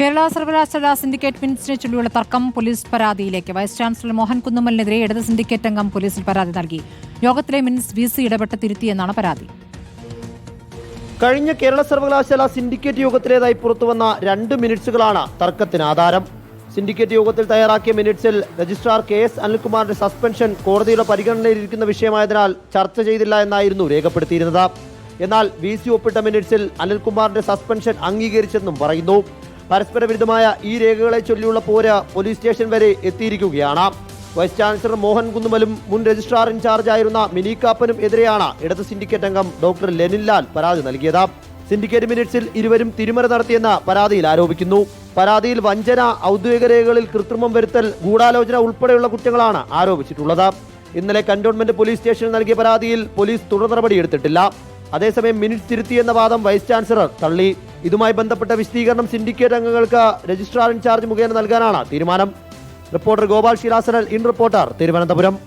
കേരള സർവകലാശാല സിൻഡിക്കേറ്റ് മിനിറ്റ്സിനെ ചൊല്ലിയുള്ള തർക്കം പോലീസ് പരാതിയിലേക്ക്. വൈസ് ചാൻസലർ മോഹൻ കുന്നുമലിനെതിരെ ഇടത് സിൻഡിക്കേറ്റ് അംഗം പോലീസിൽ പരാതി നൽകി. യോഗത്തിലെ മിൻസ് വി സി ഇടപെട്ട് തിരുത്തിയെന്നാണ് പരാതി. കഴിഞ്ഞ കേരള സർവകലാശാല സിൻഡിക്കേറ്റ് യോഗത്തിലേതായി പുറത്തുവന്ന രണ്ട് മിനിറ്റ്സുകളാണ് തർക്കത്തിന് ആധാരം. സിൻഡിക്കേറ്റ് യോഗത്തിൽ തയ്യാറാക്കിയ മിനിറ്റ്സിൽ രജിസ്ട്രാർ കെ എസ് അനിൽകുമാറിന്റെ സസ്പെൻഷൻ കോടതിയുടെ പരിഗണനയിലിരിക്കുന്ന വിഷയമായതിനാൽ ചർച്ച ചെയ്തില്ല എന്നായിരുന്നു രേഖപ്പെടുത്തിയിരുന്നത്. എന്നാൽ വി സി ഒപ്പിട്ട മിനിറ്റ്സിൽ അനിൽകുമാറിന്റെ സസ്പെൻഷൻ അംഗീകരിച്ചെന്നും പറയുന്നു. പരസ്പര വിരുദ്ധമായ ഈ രേഖകളെ ചൊല്ലിയുള്ള പോര പോലീസ് സ്റ്റേഷൻ വരെ എത്തിയിരിക്കുകയാണ്. വൈസ് ചാൻസലർ മോഹൻ കുന്നുമലും മുൻ രജിസ്ട്രാർ ഇൻചാർജായിരുന്ന മിനി കാപ്പനും എതിരെയാണ് ഇടത് സിൻഡിക്കേറ്റ് അംഗം ഡോക്ടർ ലെനിൻ ലാൽ പരാതി നൽകിയത്. സിൻഡിക്കേറ്റ് മിനിറ്റ്സിൽ ഇരുവരും തിരിമറി നടത്തിയെന്ന് പരാതിയിൽ ആരോപിക്കുന്നു. പരാതിയിൽ വഞ്ചന ഔദ്യോഗിക രേഖകളിൽ കൃത്രിമം വരുത്തൽ ഗൂഢാലോചന ഉൾപ്പെടെയുള്ള കുറ്റങ്ങളാണ് ആരോപിച്ചിട്ടുള്ളത്. ഇന്നലെ കന്റോൺമെന്റ് പോലീസ് സ്റ്റേഷനിൽ നൽകിയ പരാതിയിൽ പോലീസ് തുടർ നടപടിയെടുത്തിട്ടില്ല അതേസമയം മിനിറ്റ് തിരുത്തിയെന്ന വാദം വൈസ് ചാൻസലർ തള്ളി. ഇതുമായി ബന്ധപ്പെട്ട വിശദീകരണം സിൻഡിക്കേറ്റ് അംഗങ്ങൾക്ക് രജിസ്ട്രാർ ഇൻചാർജ് മുഖേന നൽകാനാണ്. തീരുമാനം. റിപ്പോർട്ടർ ഗോപാൽ ശിലാസനൽ ഇൻ റിപ്പോർട്ടർ തിരുവനന്തപുരം.